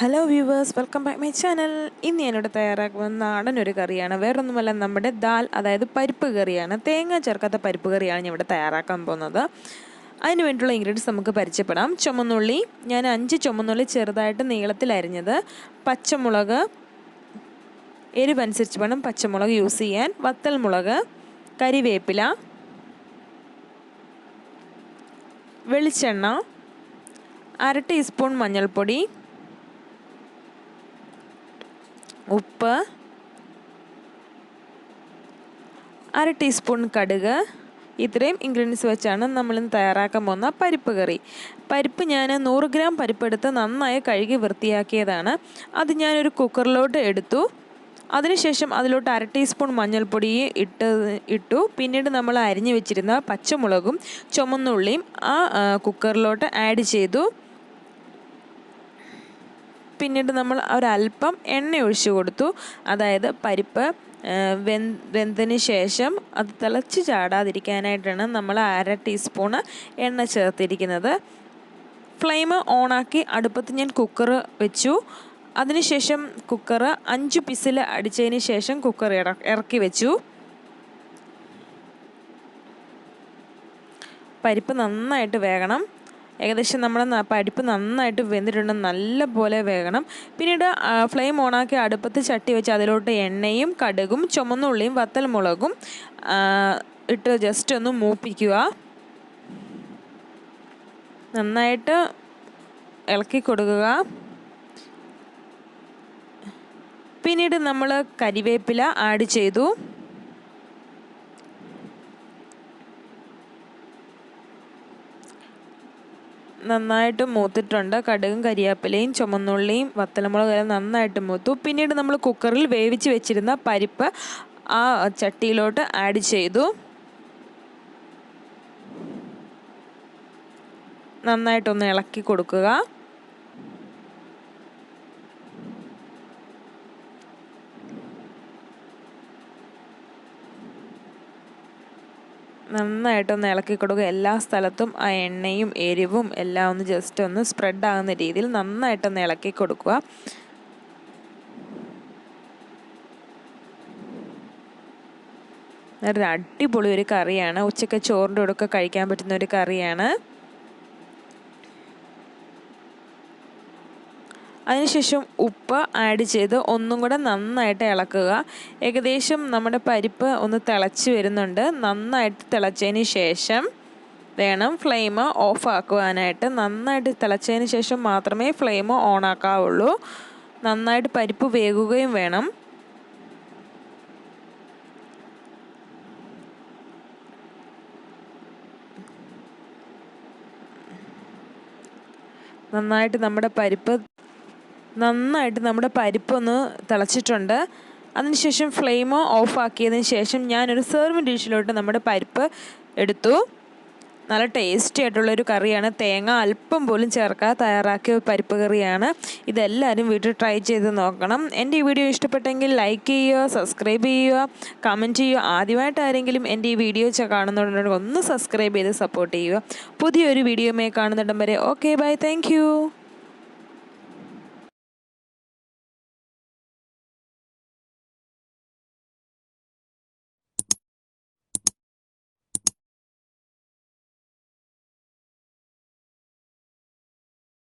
Hello viewers welcome back my channel ഇന്ന് ഞാനിവിടെ തയ്യാറാക്കുന്ന നാടൻ ഒരു കറിയാണ്. വേറൊന്നുമല്ല നമ്മുടെ ദാൽ അതായത് പരിപ്പ് കറിയാണ്. തേങ്ങ ചേർക്കാത്ത പരിപ്പ് കറിയാണ് ഞാൻ ഇവിടെ തയ്യാറാക്കാൻ പോകുന്നത്. അതിന് വേണ്ടിയുള്ള ഇൻഗ്രീഡിയൻസ് നമുക്ക് പരിചയപ്പെടാം. ചുമന്നുള്ളി ഞാൻ അഞ്ച് ചുമന്നുള്ളി ചെറുതായിട്ട് നീളത്തിൽ അരിഞ്ഞത്. പച്ചമുളക് എരിവനുസരിച്ച് വേണം പച്ചമുളക് യൂസ് ചെയ്യാൻ. വത്തൽ മുളക് കരിവേപ്പില വെളിച്ചെണ്ണ അര ടീസ്പൂൺ മഞ്ഞൾപ്പൊടി ഉപ്പ് അര ടീസ്പൂൺ കടുക്. ഇത്രയും ഇൻഗ്രീഡിയൻസ് വെച്ചാണ് നമ്മളിന്ന് തയ്യാറാക്കാൻ പോകുന്ന പരിപ്പ് കറി. പരിപ്പ് ഞാൻ നൂറ് ഗ്രാം പരിപ്പെടുത്ത് നന്നായി കഴുകി വൃത്തിയാക്കിയതാണ്. അത് ഞാനൊരു കുക്കറിലോട്ട് എടുത്തു. അതിനുശേഷം അതിലോട്ട് അര ടീസ്പൂൺ മഞ്ഞൾപ്പൊടി ഇട്ട് ഇട്ടു. പിന്നീട് നമ്മൾ അരിഞ്ഞു വെച്ചിരുന്ന പച്ചമുളകും ചുമന്നുള്ളിയും ആ കുക്കറിലോട്ട് ആഡ് ചെയ്തു. പിന്നീട് നമ്മൾ ഒരല്പം എണ്ണ ഒഴിച്ച് കൊടുത്തു. അതായത് പരിപ്പ് വെന്തതിന് ശേഷം അത് തിളച്ച് ചാടാതിരിക്കാനായിട്ടാണ് നമ്മൾ അര ടീസ്പൂണ് എണ്ണ ചേർത്തിരിക്കുന്നത്. ഫ്ലെയിം ഓണാക്കി അടുപ്പത്ത് ഞാൻ കുക്കർ വെച്ചു. അതിനുശേഷം കുക്കർ അഞ്ച് പിസിൽ അടിച്ചതിന് ശേഷം കുക്കർ ഇറക്കി വെച്ചു. പരിപ്പ് നന്നായിട്ട് വേകണം. ഏകദേശം നമ്മുടെ പരിപ്പ് നന്നായിട്ട് വെന്തിട്ടുണ്ട്. നല്ല പോലെ വേകണം. പിന്നീട് ഫ്ലെയിം ഓണാക്കി അടുപ്പത്ത് ചട്ടി വെച്ച് അതിലോട്ട് എണ്ണയും കടുകും ചുമന്നുള്ളിയും വത്തൽമുളകും ഇട്ട് ജസ്റ്റ് ഒന്ന് മൂപ്പിക്കുക. നന്നായിട്ട് ഇളക്കി കൊടുക്കുക. പിന്നീട് നമ്മൾ കരിവേപ്പില ആഡ് ചെയ്തു. നന്നായിട്ട് മൂത്തിട്ടുണ്ട്. കടുകും കരിയാപ്പിലയും ചുമന്നുള്ളിയും വത്തലമുളകും നന്നായിട്ട് മൂത്തു. പിന്നീട് നമ്മൾ കുക്കറിൽ വേവിച്ച് വെച്ചിരുന്ന പരിപ്പ് ആ ചട്ടിയിലോട്ട് ആഡ് ചെയ്തു. നന്നായിട്ടൊന്ന് ഇളക്കി കൊടുക്കുക. നന്നായിട്ടൊന്ന് ഇളക്കി കൊടുക്കുക. എല്ലാ സ്ഥലത്തും ആ എണ്ണയും എരിവും എല്ലാം ഒന്ന് ജസ്റ്റ് ഒന്ന് സ്പ്രെഡ് ആകുന്ന രീതിയിൽ നന്നായിട്ടൊന്ന് ഇളക്കി കൊടുക്കുക. അടിപൊളി ഒരു കറിയാണ്. ഉച്ചയ്ക്ക് ചോറിന്റെ കൂടെ കഴിക്കാൻ പറ്റുന്ന ഒരു കറിയാണ്. അതിനുശേഷം ഉപ്പ് ആഡ് ചെയ്ത് ഒന്നും കൂടെ നന്നായിട്ട് ഇളക്കുക. ഏകദേശം നമ്മുടെ പരിപ്പ് ഒന്ന് തിളച്ച് വരുന്നുണ്ട്. നന്നായിട്ട് തിളച്ചതിന് ശേഷം വേണം ഫ്ലെയിം ഓഫ് ആക്കുവാനായിട്ട്. നന്നായിട്ട് തിളച്ചതിന് ശേഷം മാത്രമേ ഫ്ലെയിം ഓൺ ആക്കാവുള്ളൂ. നന്നായിട്ട് പരിപ്പ് വേകുകയും വേണം. നന്നായിട്ട് നമ്മുടെ പരിപ്പ് നന്നായിട്ട് നമ്മുടെ പരിപ്പൊന്ന് തിളച്ചിട്ടുണ്ട്. അതിനുശേഷം ഫ്ലെയിമോ ഓഫ് ആക്കിയതിന് ശേഷം ഞാനൊരു സെർവിങ് ഡിഷിലോട്ട് നമ്മുടെ പരിപ്പ് എടുത്തു. നല്ല ടേസ്റ്റി ആയിട്ടുള്ളൊരു കറിയാണ്. തേങ്ങ അല്പം പോലും ചേർക്കാതെ തയ്യാറാക്കിയ പരിപ്പ് കറിയാണ്. ഇതെല്ലാവരും വീട്ടിൽ ട്രൈ ചെയ്ത് നോക്കണം. എന്റെ ഈ വീഡിയോ ഇഷ്ടപ്പെട്ടെങ്കിൽ ലൈക്ക് ചെയ്യുക സബ്സ്ക്രൈബ് ചെയ്യുക കമന്റ് ചെയ്യുക. ആദ്യമായിട്ട് ആരെങ്കിലും എന്റെ ഈ വീഡിയോ കാണുന്നുണ്ടെങ്കിൽ ഒന്ന് സബ്സ്ക്രൈബ് ചെയ്ത് സപ്പോർട്ട് ചെയ്യുക. പുതിയൊരു വീഡിയോമേ കാണുന്നിടം വരെ. Okay bye thank